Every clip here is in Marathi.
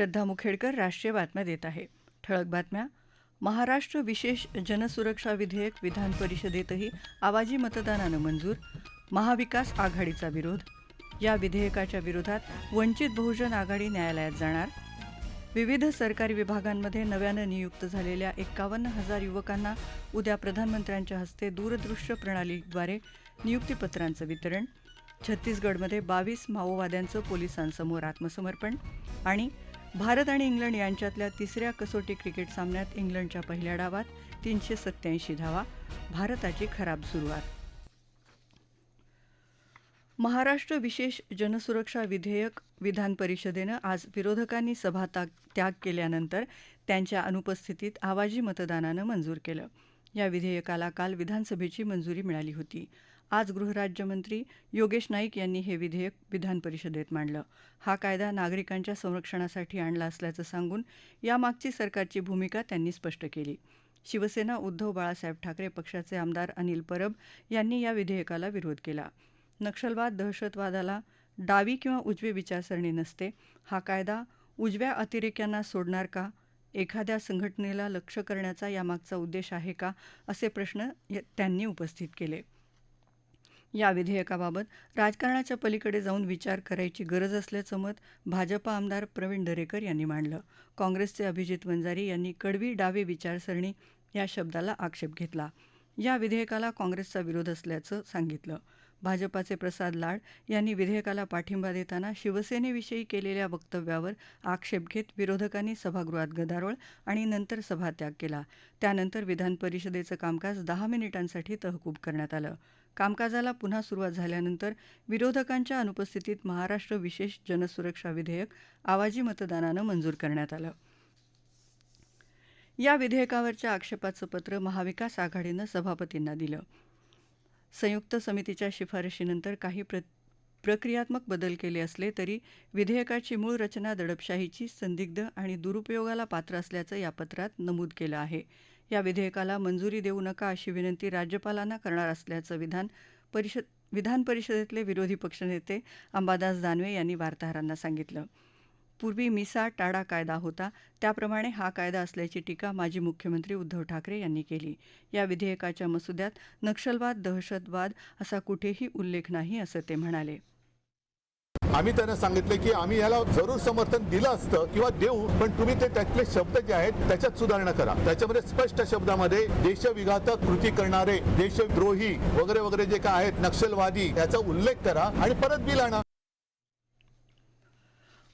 श्रद्धा मुखेडकर राष्ट्रीय बातम्या देत आहे. ठळक बातम्या. महाराष्ट्र विशेष जनसुरक्षा विधेयक विधान परिषदेतही आवाजी मतदानानं मंजूर. महाविकास आघाडीचा विरोध. या विधेयकाच्या विरोधात वंचित बहुजन आघाडी न्यायालयात जाणार. विविध सरकारी विभागांमध्ये नव्यानं नियुक्त झालेल्या एक्कावन्न हजार युवकांना उद्या प्रधानमंत्र्यांच्या हस्ते दूरदृश्य प्रणालीद्वारे नियुक्तीपत्रांचं वितरण. छत्तीसगडमध्ये बावीस माओवाद्यांचं पोलिसांसमोर आत्मसमर्पण आणि भारत आणि इंग्लंड यांच्यातल्या तिसऱ्या कसोटी क्रिकेट सामन्यात इंग्लंडच्या पहिल्या डावात तीनशे सत्याऐंशी धावा भारताची खराब सुरुवात. महाराष्ट्र विशेष जनसुरक्षा विधेयक विधान परिषदेनं आज विरोधकांनी सभा त्याग केल्यानंतर त्यांच्या अनुपस्थितीत आवाजी मतदानानं मंजूर केलं. या विधेयकाला काल विधानसभेची मंजुरी मिळाली होती. आज गृहराज्यमंत्री योगेश नाईक यांनी हे विधेयक विधान परिषदेत मांडलं. हा कायदा नागरिकांच्या संरक्षणासाठी आणला असल्याचं सांगून यामागची सरकारची भूमिका त्यांनी स्पष्ट केली. शिवसेना उद्धव बाळासाहेब ठाकरे पक्षाचे आमदार अनिल परब यांनी या विधेयकाला विरोध केला. नक्षलवाद दहशतवादाला डावी किंवा उजवी विचारसरणी नसते. हा कायदा उजव्या अतिरेक्यांना सोडणार का? एखाद्या संघटनेला लक्ष करण्याचा यामागचा उद्देश आहे का? असे प्रश्न त्यांनी उपस्थित केले. या विधेयकाबाबत राजकारणाच्या पलीकडे जाऊन विचार करायची गरज असल्याचं मत भाजपा आमदार प्रवीण दरेकर यांनी मांडलं. काँग्रेसचे अभिजित वंजारी यांनी कडवी डावे विचारसरणी या शब्दाला आक्षेप घेतला. या विधेयकाला काँग्रेसचा विरोध असल्याचं सांगितलं. भाजपाचे प्रसाद लाड यांनी विधेयकाला पाठिंबा देताना शिवसेनेविषयी केलेल्या वक्तव्यावर आक्षेप घेत विरोधकांनी सभागृहात गदारोळ आणि नंतर सभात्याग केला. त्यानंतर विधान परिषदेचं कामकाज दहा मिनिटांसाठी तहकूब करण्यात आलं. कामकाजाला पुन्हा सुरुवात झाल्यानंतर विरोधकांच्या अनुपस्थितीत महाराष्ट्र विशेष जनसुरक्षा विधेयक आवाजी मतदानानं मंजूर करण्यात आलं. या विधेयकावरच्या आक्षेपाचं पत्र महाविकास आघाडीनं सभापतींना दिलं. संयुक्त समितीच्या शिफारशीनंतर काही प्र प्रक्रियात्मक बदल केले असले तरी विधेयकाची मूळ रचना दडपशाहीची संदिग्ध आणि दुरुपयोगाला पात्र असल्याचं या पत्रात नमूद केलं आहे. या विधेयकाला मंजुरी देऊ नका अशी विनंती राज्यपालांना करणार असल्याचं विधान परिषद विधान परिषदेतले विरोधी पक्षनेते अंबादास दानवे यांनी वार्ताहरांना सांगितलं. पूर्वी मिसा टाडा कायदा होता त्याप्रमाणे हा कायदा असल्याची टीका माजी मुख्यमंत्री उद्धव ठाकरे यांनी केली. या विधेयकाच्या मसुद्यात नक्षलवाद दहशतवाद असा कुठेही उल्लेख नाही असं ते म्हणाले. आम्ही त्यांना सांगितलं की आम्ही याला जरूर समर्थन दिलं असतं किंवा देऊ पण तुम्ही ते त्यातले शब्द जे आहेत त्याच्यात सुधारणा करा. त्याच्यामध्ये स्पष्ट शब्दामध्ये देशविघातक कृती करणारे देशद्रोही वगैरे वगैरे जे काय आहेत नक्षलवादी याचा उल्लेख करा आणि परत बिल आणा.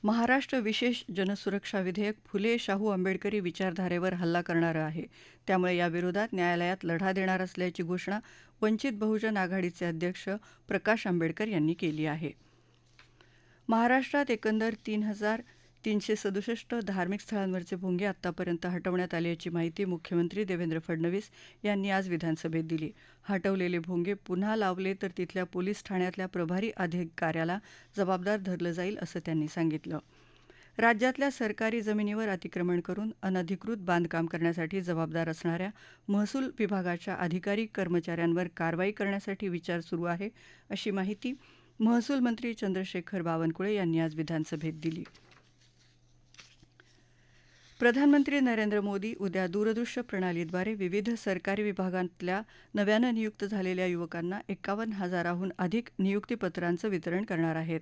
महाराष्ट्र विशेष जनसुरक्षा विधेयक फुले शाहू आंबेडकरी विचारधारेवर हल्ला करणारं आहे. त्यामुळे याविरोधात न्यायालयात लढा देणार असल्याची घोषणा वंचित बहुजन आघाडीचे अध्यक्ष प्रकाश आंबेडकर यांनी केली आहे. महाराष्ट्रात एकंदर तीन हजार तीनशे सदुसष्ट धार्मिक स्थळांवरचे भोंगे आत्तापर्यंत हटवण्यात आल्याची माहिती मुख्यमंत्री देवेंद्र फडणवीस यांनी आज विधानसभेत दिली. हटवलेले भोंगे पुन्हा लावले तर तिथल्या पोलीस ठाण्यातल्या प्रभारी अधिकाऱ्याला जबाबदार धरलं जाईल असं त्यांनी सांगितलं. राज्यातल्या सरकारी जमिनीवर अतिक्रमण करून अनधिकृत बांधकाम करण्यासाठी जबाबदार असणाऱ्या महसूल विभागाच्या अधिकारी कर्मचाऱ्यांवर कारवाई करण्यासाठी विचार सुरू आहे अशी माहिती महसूल मंत्री चंद्रशेखर बावनकुळे यांनी आज विधानसभेत दिली. प्रधानमंत्री नरेंद्र मोदी उद्या दूरदृश्य प्रणालीद्वारे विविध सरकारी विभागांतल्या नव्यानं नियुक्त झालेल्या युवकांना एक्कावन्न हजाराहून अधिक नियुक्तीपत्रांचं वितरण करणार आहेत.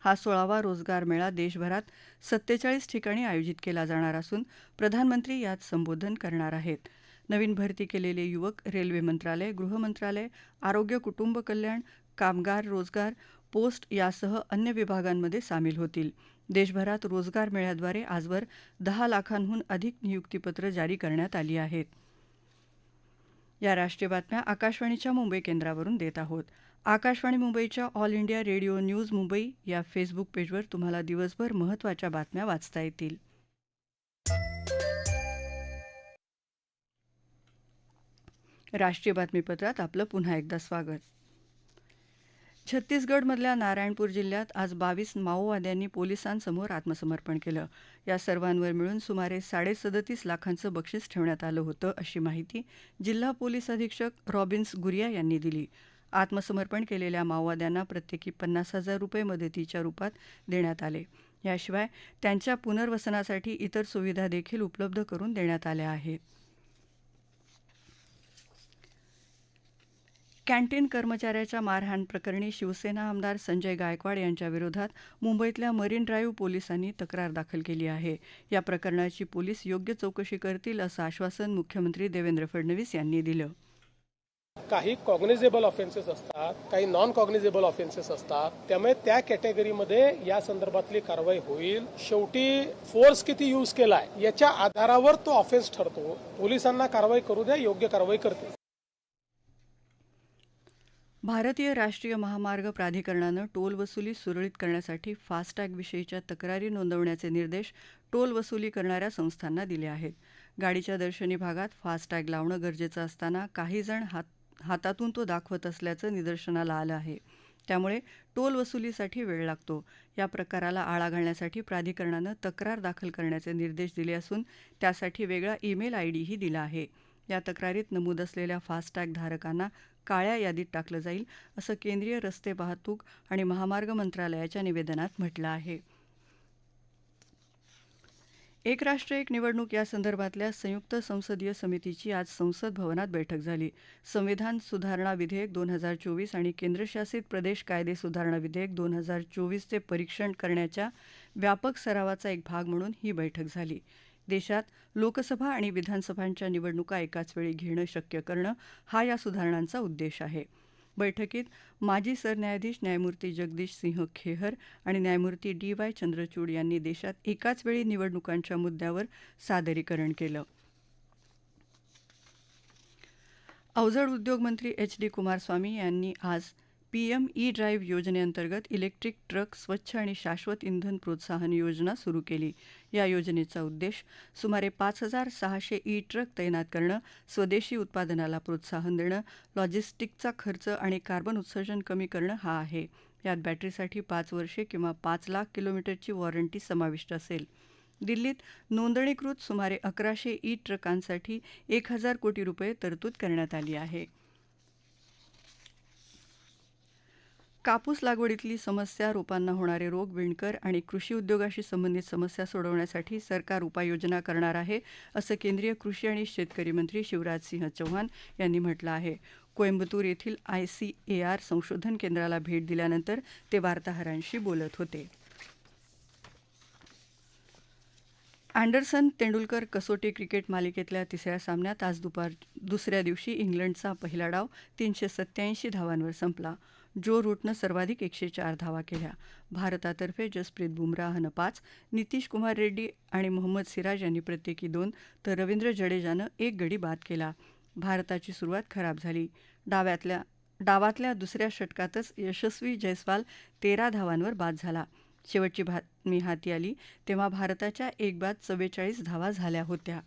हा सोळावा रोजगार मेळा देशभरात सत्तेचाळीस ठिकाणी आयोजित केला जाणार असून प्रधानमंत्री यात संबोधन करणार आहेत. नवीन भरती केलेले युवक रेल्वे मंत्रालय गृहमंत्रालय आरोग्य कुटुंब कल्याण कामगार रोजगार पोस्ट यासह अन्य विभागांमध्ये सामील होतील. देशभरात रोजगार मेळ्याद्वारे आजवर दहा लाखांहून अधिक नियुक्तीपत्र जारी करण्यात आली आहेत. या राष्ट्रीय बातम्या आकाशवाणीच्या मुंबई केंद्रावरून देत आहोत. आकाशवाणी मुंबईच्या all India radio news Mumbai या फेसबुक पेजवर तुम्हाला दिवसभर महत्त्वाच्या बातम्या वाचता येतील. राष्ट्रीय बातमीपत्रात आपलं पुन्हा एकदा स्वागत. छत्तीसगडमधल्या नारायणपूर जिल्ह्यात आज बावीस माओवाद्यांनी पोलिसांसमोर आत्मसमर्पण केलं. या सर्वांवर मिळून सुमारे साडेसदतीस लाखांचं बक्षीस ठेवण्यात आलं होतं अशी माहिती जिल्हा पोलीस अधीक्षक रॉबिन्स गुरिया यांनी दिली. आत्मसमर्पण केलेल्या माओवाद्यांना प्रत्येकी पन्नास हजार रुपये मदतीच्या रुपात देण्यात आले. याशिवाय त्यांच्या पुनर्वसनासाठी इतर सुविधा देखील उपलब्ध करून देण्यात आल्या आहेत. कॅन्टीन कर्मचाऱ्याच्या मारहाण प्रकरणी शिवसेना आमदार संजय गायकवाड यांच्या विरोधात मुंबईतल्या मरीन ड्राईव्ह पोलिसांनी तक्रार दाखल केली आहे. या प्रकरणाची पोलीस योग्य चौकशी करतील असं आश्वासन मुख्यमंत्री देवेंद्र फडणवीस यांनी दिलं. काही कॉग्निझेबल ऑफेन्सेस असतात काही नॉन कॉग्निझेबल ऑफेन्सेस असतात. त्यामुळे त्या कॅटेगरीमध्ये या संदर्भातली कारवाई होईल. शेवटी फोर्स किती यूज केलाय याच्या आधारावर तो ऑफेन्स ठरतो. पोलिसांना कारवाई करू द्या योग्य कारवाई करतील. भारतीय राष्ट्रीय महामार्ग प्राधिकरणानं टोल वसुली सुरळीत करण्यासाठी फास्टॅगविषयीच्या तक्रारी नोंदवण्याचे निर्देश टोल वसुली करणाऱ्या संस्थांना दिले आहेत. गाडीच्या दर्शनी भागात फास्टॅग लावणं गरजेचं असताना काही जण हात हातातून तो दाखवत असल्याचं निदर्शनाला आलं आहे. त्यामुळे टोल वसुलीसाठी वेळ लागतो. या प्रकाराला आळा घालण्यासाठी प्राधिकरणानं तक्रार दाखल करण्याचे निर्देश दिले असून त्यासाठी वेगळा ईमेल आय डीही दिला आहे. या तक्रारीत नमूद असलेल्या फास्टॅग धारकांना काळ्या यादीत टाकलं जाईल असं केंद्रीय रस्ते वाहतूक आणि महामार्ग मंत्रालयाच्या निवेदनात म्हटलं आहे. एक राष्ट्र एक निवडणूक या संदर्भातल्या संयुक्त संसदीय समितीची आज संसद भवनात बैठक झाली. संविधान सुधारणा विधेयक दोन हजार चोवीस आणि केंद्रशासित प्रदेश कायदे सुधारणा विधेयक दोन हजार चोवीसचे परीक्षण करण्याच्या व्यापक सरावाचा एक भाग म्हणून ही बैठक झाली. देशात लोकसभा आणि विधानसभांच्या निवडणुका एकाच वेळी घेणं शक्य करणं हा या सुधारणांचा उद्देश आहे. बैठकीत माजी सरन्यायाधीश न्यायमूर्ती जगदीश सिंह खेहर आणि न्यायमूर्ती डी वाय चंद्रचूड यांनी देशात एकाच वेळी निवडणुकांच्या मुद्द्यावर सादरीकरण केलं. अवजड उद्योग मंत्री एच डी कुमारस्वामी यांनी आज पीएम ई ड्राईव्ह योजनेअंतर्गत इलेक्ट्रिक ट्रक स्वच्छ आणि शाश्वत इंधन प्रोत्साहन योजना सुरू केली. या योजनेचा उद्देश सुमारे पाच हजार सहाशे ई ट्रक तैनात करणं स्वदेशी उत्पादनाला प्रोत्साहन देणं लॉजिस्टिकचा खर्च आणि कार्बन उत्सर्जन कमी करणं हा आहे. यात बॅटरीसाठी पाच वर्षे किंवा पाच लाख किलोमीटरची वॉरंटी समाविष्ट असेल. दिल्लीत नोंदणीकृत सुमारे अकराशे ई ट्रकांसाठी एक हजार कोटी रुपये तरतूद करण्यात आली आहे. कापूस लागवडीतली समस्या रोपांना होणारे रोग विणकर आणि कृषी उद्योगाशी संबंधित समस्या सोडवण्यासाठी सरकार उपाययोजना करणार आहे असं केंद्रीय कृषी आणि शेतकरी मंत्री शिवराज सिंह चौहान यांनी म्हटलं आहे. कोईम्बतूर येथील आय सी ए आर संशोधन केंद्राला भेट दिल्यानंतर ते वार्ताहरांशी बोलत होते. अँडरसन तेंडुलकर कसोटी क्रिकेट मालिकेतल्या तिसऱ्या सामन्यात आज दुपार दुसऱ्या दिवशी इंग्लंडचा पहिला डाव तीनशे सत्याऐंशी धावांवर संपला. जो रूटनं सर्वाधिक एकशे चार धावा केल्या. भारतातर्फे जसप्रीत बुमराहनं पाच नितीश कुमार रेड्डी आणि मोहम्मद सिराज यांनी प्रत्येकी दोन तर रवींद्र जडेजानं एक गडी बाद केला. भारताची सुरुवात खराब झाली. डाव्यातल्या डावातल्या दुसऱ्या षटकातच यशस्वी जयस्वाल तेरा धावांवर बाद झाला. शेवटची बातमी हाती आली तेव्हा भारताच्या एक बाद चव्वेचाळीस धावा झाल्या होत्या.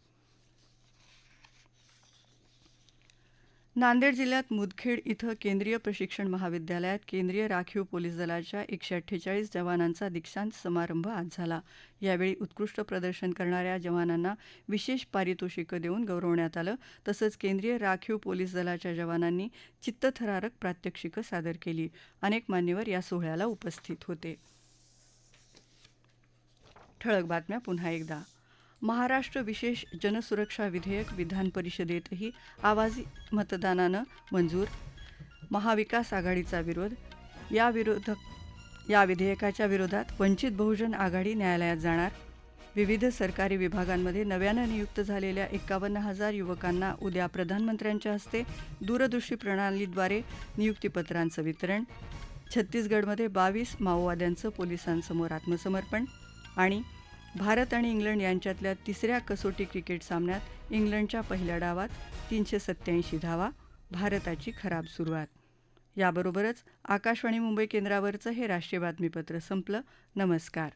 नांदेड जिल्ह्यात मुदखेड इथं केंद्रीय प्रशिक्षण महाविद्यालयात केंद्रीय राखीव पोलीस दलाच्या एकशे अठ्ठेचाळीस जवानांचा दीक्षांत समारंभ आज झाला. यावेळी उत्कृष्ट प्रदर्शन करणाऱ्या जवानांना विशेष पारितोषिकं देऊन गौरवण्यात आलं. तसंच केंद्रीय राखीव पोलीस दलाच्या जवानांनी चित्तथरारक प्रात्यक्षिकं सादर केली. अनेक मान्यवर या सोहळ्याला उपस्थित होते. ठळक बातम्या पुन्हा एकदा. महाराष्ट्र विशेष जनसुरक्षा विधेयक विधान परिषदेतही आवाजी मतदानानं मंजूर. महाविकास आघाडीचा विरोध. या विरोधक या विधेयकाच्या विरोधात वंचित बहुजन आघाडी न्यायालयात जाणार. विविध सरकारी विभागांमध्ये नव्यानं नियुक्त झालेल्या एकावन्न हजार युवकांना उद्या प्रधानमंत्र्यांच्या हस्ते दूरदृष्टी प्रणालीद्वारे नियुक्तीपत्रांचं वितरण. छत्तीसगडमध्ये बावीस माओवाद्यांचं पोलिसांसमोर आत्मसमर्पण आणि भारत आणि इंग्लंड यांच्यातल्या तिसऱ्या कसोटी क्रिकेट सामन्यात इंग्लंडच्या पहिल्या डावात तीनशे सत्याऐंशी धावा भारताची खराब सुरुवात. याबरोबरच आकाशवाणी मुंबई केंद्रावरचं हे राष्ट्रीय बातमीपत्र संपलं. नमस्कार.